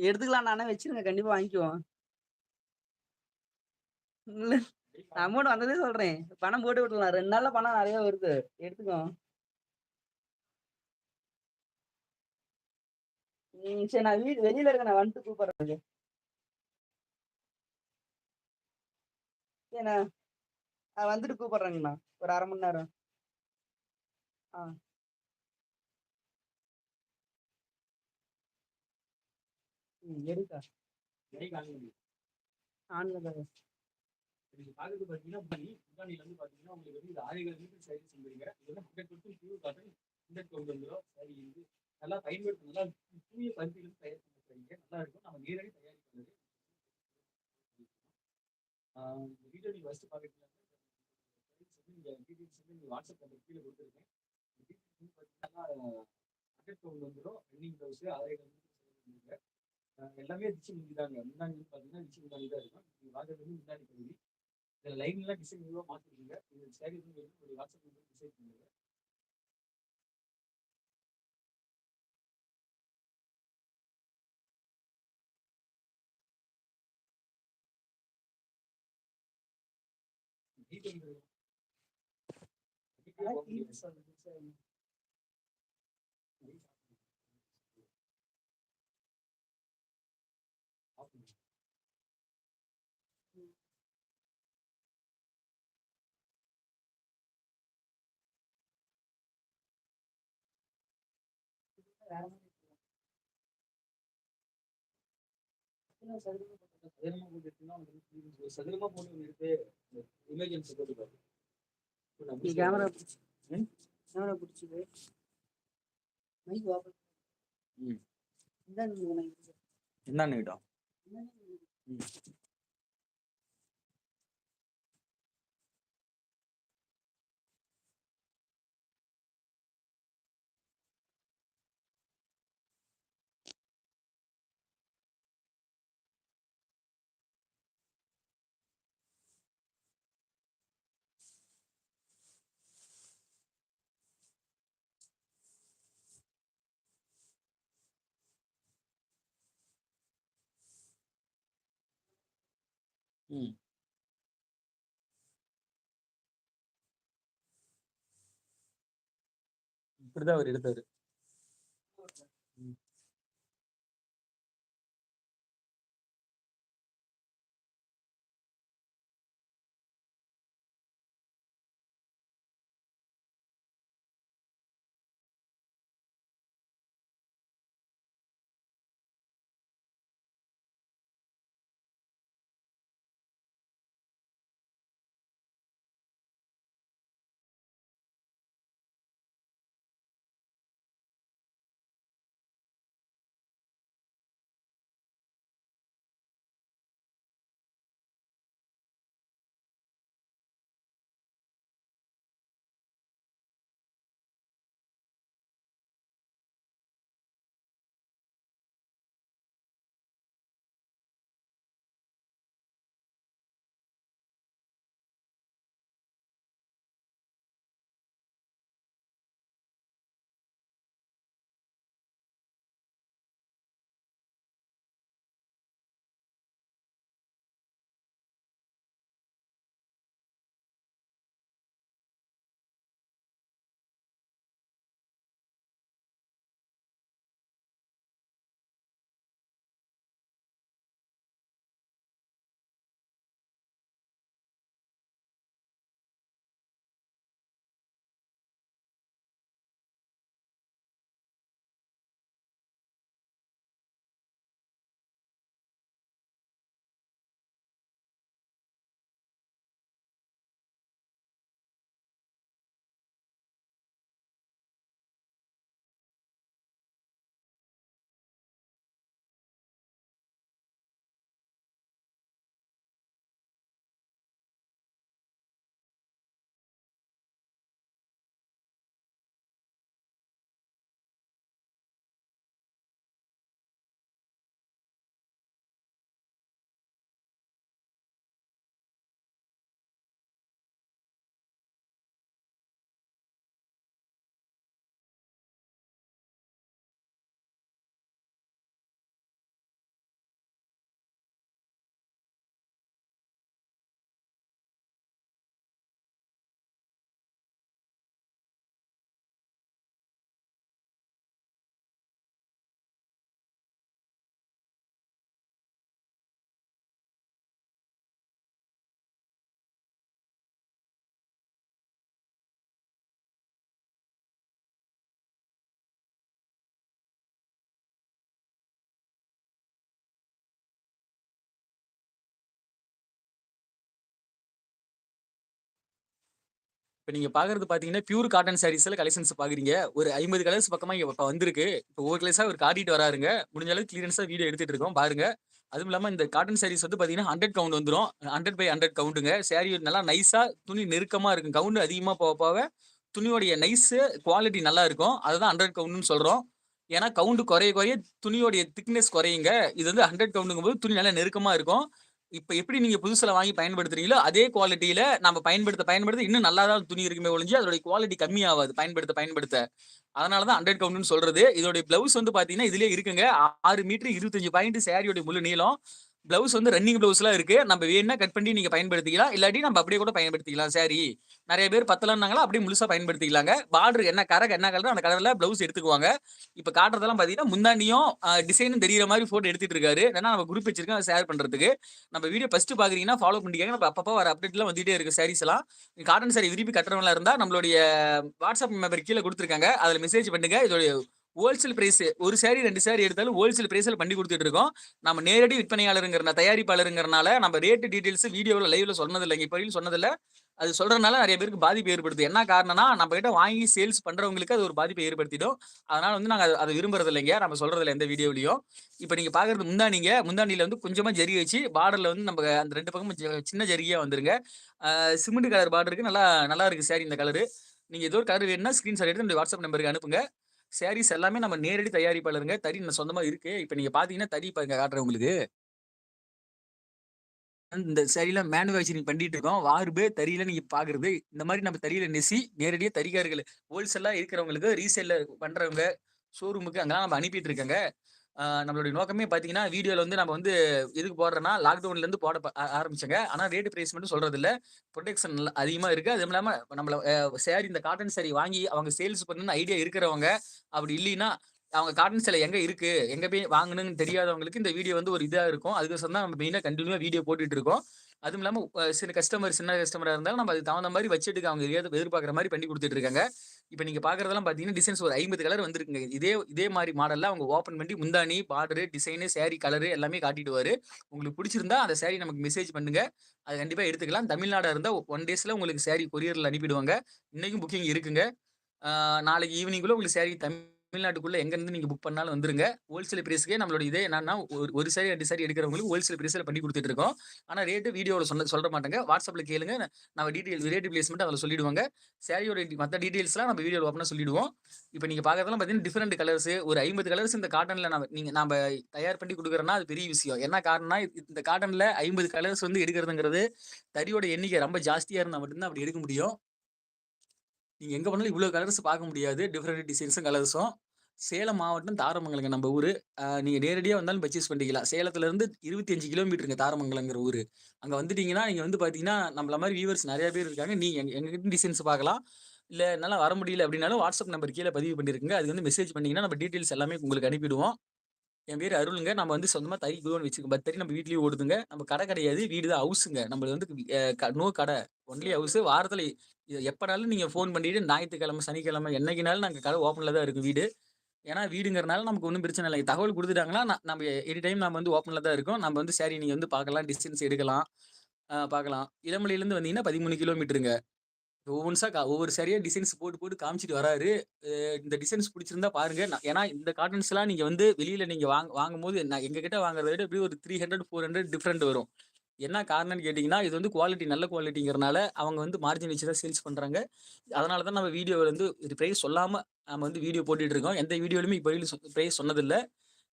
எடுத்துக்கலாம் நானே வச்சிருங்க. கண்டிப்பா வாங்கிக்குவோம். அமௌண்ட் வந்ததே சொல்றேன். பணம் போட்டு விடலாம் ரெண்டு நாள்ல பணம் நிறைய வருது. எடுத்துக்கோ. ம் சரி நான் வீடு வெளியில இருக்க நான் வந்துட்டு கூப்பிடுறேன் சரிண்ணா நான் வந்துட்டு கூப்பிடுறேங்கண்ணா. ஒரு அரை மணி நேரம். ஆ. ம் ஆன்ல தான் நீங்க பாக்குறது பாத்தீங்கன்னா முன்னாடில வந்து பாத்தீங்கன்னா உங்களுக்கு வந்து இந்த ஆயிரம் மீட்டர் சைடு சொல்றீங்க. இது hundred percent pure cotton hundred வந்துடும் சரி இது நல்லா பயன்படுத்த நல்லா தூய பருத்திலிருந்து தயார் பண்ண சரிங்க நல்லா இருக்கும். நம்ம நேரடி தயாரிக்கிறது இந்த வீடியோ நீங்க ஃபர்ஸ்ட் நீங்க டீடைல்ஸ் வந்து நீங்க வாட்ஸ்அப் நம்பர் கீழே கொடுத்துருக்கேன். டீடைல்ஸ் வந்து பாத்தீங்கன்னா ஹண்ட்ரட் வந்துடும் ரன்னிங் ப்ளவுஸ் ஆயிரம் மீட்டர் எல்லாமே டிச்சு முந்தாங்க முன்னாடி வந்து பாத்தீங்கன்னா டிச்சு முன்னாடி தான் இருக்கும். நீங்க வாங்குறது வந்து முன்னாடி பகுதி இந்த லைன் எல்லாம் டிசைன் எல்லாம் மாத்திருக்கீங்க. இந்த சாரி வந்து ஒரு வாட்ஸ்அப் நம்பர் டிசைன் பண்ணுங்க. டீடைல் சதுரமா போட்டு இருக்கு எமர்ஜென்சி போட்டு பாரு கேமரா? கேமரா பிடிச்சது மைக் ஓப்பன் ம். நீங்க மைக் என்ன ம் இப்படிதான் அவர் எடுத்தாரு. இப்போ நீங்கள் பார்க்குறது பார்த்தீங்கன்னா பியூர் காட்டன் சாரீஸில் கலெக்ஷன்ஸ் பார்க்குறீங்க ஒரு ஐம்பது கலர்ஸ் பக்கமாக இங்கே இப்போ வந்திருக்கு. இப்போ ஒவ்வொரு கலர்ஸாக அவர் காட்டிட்டு வராருங்க. முடிஞ்ச அளவுக்கு கிளியரன்ஸாக வீடியோ எடுத்துகிட்டு இருக்கோம். பாருங்க. அதுவும் இல்லாமல் இந்த காட்டன் சாரீஸ் வந்து பார்த்தீங்கன்னா ஹண்ட்ரட் கவுண்ட் வந்துடும் ஹண்ட்ரட் பை ஹண்ட்ரட் கவுண்டுங்க சாரி நல்லா நைஸாக துணி நெருக்கமாக இருக்கும். கவுண்டு அதிகமாக போக போக துணியோடைய நைஸு குவாலிட்டி நல்லா இருக்கும். அதுதான் ஹண்ட்ரட் கவுண்டுன்னு சொல்கிறோம் ஏன்னா கவுண்டு குறைய குறைய துணியோடைய திக்னஸ் குறையுங்க. இது வந்து ஹண்ட்ரட் கவுண்டுங்கும் போது துணி நல்லா நெருக்கமாக இருக்கும். இப்ப எப்படி நீங்க புதுசுல வாங்கி பயன்படுத்துறீங்களோ அதே குவாலிட்டியில நம்ம பயன்படுத்த பயன்படுத்த இன்னும் நல்லா தான் துணி இருக்குமே ஒழிஞ்சு அதோட குவாலிட்டி கம்மி ஆகாது பயன்படுத்த பயன்படுத்த. அதனாலதான் ஹண்ட்ரட் கவுண்ட்னு சொல்றது. இதோட பிளவுஸ் வந்து பாத்தீங்கன்னா இதுலயே இருக்குங்க. ஆறு மீட்டர் இருபத்தஞ்சு பாயிண்ட் சாரியோட முழு நீளம். பிளவுஸ் வந்து ரன்னிங் பிளவுஸ்லாம் இருக்கு. நம்ம வேணா கட் பண்ணி நீங்க பயன்படுத்திக்கலாம். இல்லாட்டி நம்ம அப்படியே கூட பயன்படுத்திக்கலாம். சரி. நிறைய பேர் பத்தலன்னாங்களா அப்படியே முழுசா பயன்படுத்திக்கலாங்க. பார்டர் என்ன கரை என்ன கலர் அந்த கலர்ல பிளவுஸ் எடுத்துக்குவாங்க. இப்ப காட்டுறதெல்லாம் பாத்தீங்கன்னா முந்தாண்டியும் டிசைனும் தெரியுற மாதிரி போட்டோ எடுத்துட்டு இருக்காரு. ஏன்னா நம்ம குரூப் வச்சிருக்கோம் ஷேர் பண்றதுக்கு. நம்ம வீடியோ ஃபர்ஸ்ட் பாக்குறீங்கன்னா ஃபாலோ பண்ணிக்காங்க. நம்ம அப்பப்போ வர அப்டேட் வந்துட்டே இருக்கு சாரீஸ் எல்லாம். காட்டன் சாரி விரும்பி கட்டுறவங்களா இருந்தா நம்மளுடைய வாட்ஸ்அப் மெம்பர் கீழே கொடுத்துருக்காங்க. அதுல மெசேஜ் பண்ணுங்க. இதோட ஹோல்சேல் பிரைஸ் ஒரு சாரி ரெண்டு சாரி எடுத்தாலும் ஹோல்சேல் பிரைஸில் பண்ணி கொடுத்துட்டு இருக்கோம். நம்ம நேரடி விற்பனையாளருங்கிற தயாரிப்பாளருங்கிறனால நம்ம ரேட்டு டீடைல்ஸ் வீடியோவில் லைவ்ல சொன்னதில்லை இப்போ வரையும் சொன்னதில்ல. அது சொல்றதுனால நிறைய பேருக்கு பாதிப்பு ஏற்படுது. என்ன காரணம்னா நம்ம கிட்ட வாங்கி சேல்ஸ் பண்றவங்களுக்கு அது ஒரு பாதிப்பை ஏற்படுத்திடும். அதனால வந்து நாங்கள் அதை விரும்புறது இல்லைங்க நம்ம சொல்றதில்ல இல்லை எந்த வீடியோலையும். இப்போ நீங்க பாக்குறது முந்தானிங்க. முந்தானியில வந்து கொஞ்சமா ஜரி வச்சு பார்டர்ல வந்து நம்ம அந்த ரெண்டு பக்கமும் சின்ன ஜரிகையா வந்துருங்க. சிமெண்ட் கலர் பார்டருக்கு நல்லா நல்லா இருக்கு சாரி இந்த கலரு நீங்க ஏதோ ஒரு கலர் வேணும்னா ஸ்கிரீன்ஷாட் எடுத்து வாட்ஸ்அப் நம்பருக்கு அனுப்புங்க. சாரீஸ் எல்லாமே நம்ம நேரடி தயாரிப்பாளருங்க. தறி நம்ம சொந்தமா இருக்கு. இப்ப நீங்க பாத்தீங்கன்னா தறி இப்ப இங்க காட்டுறேன் உங்களுக்கு. இந்த சரியில மேனுஃபேக்சரிங் பண்ணிட்டு இருக்கோம். வார்பு தறியில நீங்க பாக்குறது. இந்த மாதிரி நம்ம தறியில நெசி நேரடியாக தறிக்காரர்கள். ஹோல்சேலா இருக்கிறவங்களுக்கு ரீசேல்ல பண்றவங்க ஷோரூமுக்கு அங்கெல்லாம் நம்ம அனுப்பிட்டு இருக்காங்க. நம்மளுடைய நோக்கமே பாத்தீங்கன்னா வீடியோவில் வந்து நம்ம வந்து எதுக்கு போடுறோம்னா லாக்டவுன்ல இருந்து போட ஆரம்பிச்சாங்க ஆரம்பிச்சங்க. ஆனா ரேட் பிரைஸ் மட்டும் சொல்றது இல்ல ப்ரொடெக்ஷன் அதிகமா இருக்கு. அதுவும் இல்லாம நம்மள சேரீ இந்த காட்டன் சேரீ வாங்கி அவங்க சேல்ஸ் பண்ணணும்னு ஐடியா இருக்கிறவங்க அப்படி இல்லைன்னா அவங்க காட்டன் சிலை எங்க இருக்கு? எங்க போய் வாங்கணும்னு தெரியாதவங்களுக்கு இந்த வீடியோ வந்து ஒரு இதா இருக்கும். அதுக்கு தான் நம்ம மெயினா கண்டினியூவா வீடியோ போட்டுட்டு இருக்கோம். அதுவும் இல்லாம சில கஸ்டமர் சின்ன கஸ்டமரா இருந்தாலும் நம்ம அதுக்கு தகுந்த மாதிரி வச்சுட்டு அவங்க எதிர்பார்க்குற மாதிரி பண்ணி கொடுத்துட்டு இருக்காங்க. இப்போ நீங்க பாக்குறதெல்லாம் பாத்தீங்கன்னா டிசைன்ஸ் ஒரு ஐம்பது கலர் வந்திருக்குங்க. இதே இதே மாதிரி மாடல்ல அவங்க ஓப்பன் பண்ணி முந்தானி பார்டரு டிசைனு saree கலரு எல்லாமே காட்டிடுவாரு. உங்களுக்கு பிடிச்சிருந்தா அந்த சேரீ நமக்கு மெசேஜ் பண்ணுங்க. அது கண்டிப்பா எடுத்துக்கலாம். தமிழ்நாடா இருந்தா ஒன் டேஸ்ல உங்களுக்கு சேரீ கொரியர்ல அனுப்பிடுவாங்க. இன்னைக்கும் புக்கிங் இருக்குங்க. நாளைக்கு ஈவினிங்குள்ள உங்களுக்கு saree தமிழ்நாட்டுக்குள்ள எங்க இருந்து நீங்க புக் பண்ணாலும் வந்துருங்க. ஹோல்சேல் பிரைஸ்க்கே நம்மளோட இதே என்னன்னா ஒரு ஒரு சாரி ரெண்டு சாரி எடுக்கிறவங்களுக்கு ஹோல்சேல் பிரைஸ்ல பண்ணி கொடுத்துட்டு இருக்கோம். ஆனா ரேட்டு வீடியோவில் சொன்ன சொல்ல மாட்டாங்க. வாட்ஸ்அப்ல கேளுங்க. நம்ம டீடைல் ரேட் பிளேஸ்மெண்ட் அதில் சொல்லிடுவாங்க. சாரியோட மற்ற டீடைல்ஸ்லாம் நம்ம வீடியோவில் ஓப்பனாக சொல்லிடுவோம். இப்போ நீங்க பார்க்கறதுலாம் பார்த்தீங்கன்னா டிஃப்ரெண்ட் கலர்ஸ் ஒரு ஐம்பது கலர்ஸ் இந்த காட்டன்ல நம்ம நீங்க நம்ம தயார் பண்ணி கொடுக்குறோன்னா அது பெரிய விஷயம். என்ன காரணம்னா இந்த காட்டன்ல ஐம்பது கலர்ஸ் வந்து எடுக்கிறதுங்கிறது தறியோட எண்ணிக்கை ரொம்ப ஜாஸ்தியா இருந்தால் மட்டும்தான் அப்படி எடுக்க முடியும். நீங்கள் எங்கே பண்ணாலும் இவ்வளோ கலர்ஸ் பார்க்க முடியாது. டிஃப்ரெண்ட் டிசைன்ஸும் கலர்ஸும் சேலம் மாவட்டம் தாரமங்கலங்க நம்ம ஊர். நீங்கள் நேரடியாக வந்தாலும் பர்ச்சேஸ் பண்ணிக்கலாம். சேலத்துலேருந்து இருபத்தி அஞ்சு கிலோமீட்டருங்க தாரமங்கலங்கிற ஊர். அங்கே வந்துட்டீங்கன்னா நீங்கள் வந்து பார்த்தீங்கன்னா நம்மள மாதிரி வியூவர்ஸ் நிறையா பேர் இருக்காங்க. நீங்கள் எங்கள் எங்ககிட்ட டிசைன்ஸ் பார்க்கலாம். இல்லை என்னால் வர முடியல அப்படின்னாலும் வாட்ஸ்அப் நம்பர் கீழே பதிவு பண்ணியிருக்குங்க அது வந்து மெசேஜ் பண்ணிங்கன்னா நம்ம டீட்டெயில்ஸ் எல்லாமே உங்களுக்கு அனுப்பிடுவோம். என் பேர் அருளுங்க. நம்ம வந்து சொந்தமாக தறி குடோன் வச்சுக்கோங்க பட் தறி நம்ம வீட்லேயும் ஓடுதுங்க. நம்ம கடை கிடையாது. வீடு தான் ஹவுஸுங்க நம்மளது வந்து நோ கடை. ஒன்லி ஹவுஸு வாரத்தில் இது எப்பனாலும் நீங்கள் ஃபோன் பண்ணிவிட்டு ஞாயிற்றுக்கிழமை சனிக்கிழமை என்னைக்குனாலும் நாங்கள் கடை ஓப்பனில் தான் இருக்கும் வீடு. ஏன்னா வீடுங்கிறனால நமக்கு ஒன்றும் பிரச்சனை இல்லை. தகவல் கொடுத்துட்டாங்கன்னா நம்ம எனி டைம் நம்ம வந்து ஓப்பனில் தான் இருக்கோம். நம்ம வந்து சரி நீங்கள் வந்து பார்க்கலாம் டிஸ்டன்ஸ் எடுக்கலாம் பார்க்கலாம். இளமலையிலேருந்து வந்தீங்கன்னா பதிமூணு கிலோமீட்டருங்க. ஒவ்வொன்றுசா கா ஒவ்வொரு சரியாக டிசைன்ஸ் போட்டு போட்டு காமிச்சிட்டு வராரு. இந்த டிசைன்ஸ் பிடிச்சிருந்தா பாருங்க. ஏன்னா இந்த காட்டன்ஸ்லாம் நீங்கள் வந்து வெளியில் நீங்கள் வாங்க வாங்கும் போது நான் எங்ககிட்ட வாங்குறத விட எப்படி ஒரு three hundred four hundred different வரும். என்ன காரணம்னு கேட்டிங்கன்னா இது வந்து குவாலிட்டி நல்ல குவாலிட்டிங்கிறனால அவங்க வந்து மார்ஜின் வச்சு தான் சேல்ஸ் பண்ணுறாங்க அதனால தான் நம்ம வீடியோவில் வந்து இது ப்ரைஸ் சொல்லாமல் நம்ம வந்து வீடியோ போட்டுட்டு இருக்கோம். எந்த வீடியோலையுமே இப்போ வரையிலும் ப்ரைஸ் சொன்னதில்லை.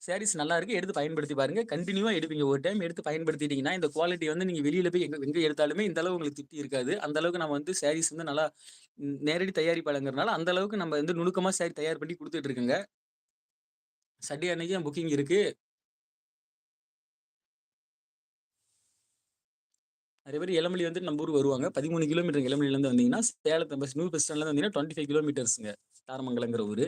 சாரீஸ் நல்லா இருக்குது எடுத்து பயன்படுத்தி பாருங்க. கண்டினியூவா எடுப்பீங்க. ஒரு டைம் எடுத்து பயன்படுத்திட்டீங்கன்னா இந்த குவாலிட்டி வந்து நீங்கள் வெளியில் போய் எங்கே எங்கே எடுத்தாலுமே இந்த அளவு உங்களுக்கு திட்டி இருக்காது. அந்த அளவுக்கு நம்ம வந்து சாரீஸ் வந்து நல்லா நேரடி தயாரிப்பாளங்கிறனால அந்த அளவுக்கு நம்ம வந்து நுணுக்கமாக சாரி தயார் பண்ணி கொடுத்துட்டு இருக்குங்க. சண்டே அன்னைக்கு புக்கிங் இருக்குது நிறைய பேர் இளமலி வந்து நம்ம ஊருக்கு வருவாங்க. பதிமூணு கிலோமீட்டர் இளமலிலேருந்து வந்தீங்கன்னா சேலத்தை பஸ் நியூ பஸ் ஸ்டாண்ட்லேருந்து வந்தீங்கன்னா டுவெண்ட்டி ஃபைவ் கிலோமீட்டர்ஸுங்க தாரமங்கலங்கிற ஊர்.